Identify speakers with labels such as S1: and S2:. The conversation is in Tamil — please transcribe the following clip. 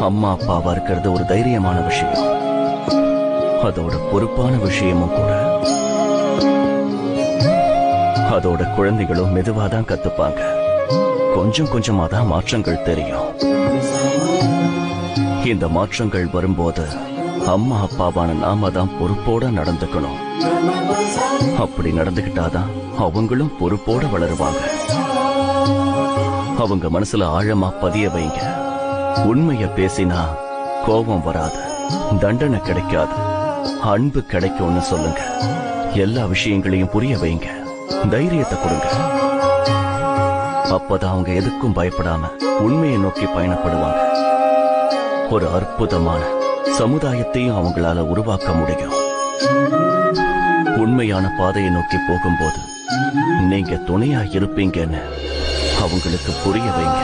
S1: அம்மா அப்பாவா இருக்கிறது ஒரு தைரியமான விஷயம். அதோட பொறுப்பான விஷயமும் கூட அதோட குழந்தைகளும் மெதுவா தான் கத்துப்பாங்க. கொஞ்சம் கொஞ்சமா தான் மாற்றங்கள் தெரியும். இந்த மாற்றங்கள் வரும்போது அம்மா அப்பாவான நாம தான் பொறுப்போட நடந்துக்கணும். அப்படி நடந்துகிட்டாதான் அவங்களும் பொறுப்போட வளருவாங்க. அவங்க மனசுல ஆழமா பதிய வைங்க. உண்மைய பேசினா கோபம் வராது தண்டனை கிடைக்காது அன்பு கிடைக்கும்னு சொல்லுங்க. எல்லா விஷயங்களையும் புரிய வைங்க தைரியத்தை கொடுங்க. அப்பதான் அவங்க எதுக்கும் பயப்படாம உண்மையை நோக்கி பயணப்படுவாங்க. ஒரு அற்புதமான சமுதாயத்தையும் அவங்களால உருவாக்க முடியும். உண்மையான பாதையை நோக்கி போகும்போது நீங்க துணையா இருப்பீங்கன்னு அவங்களுக்கு புரிய வைங்க.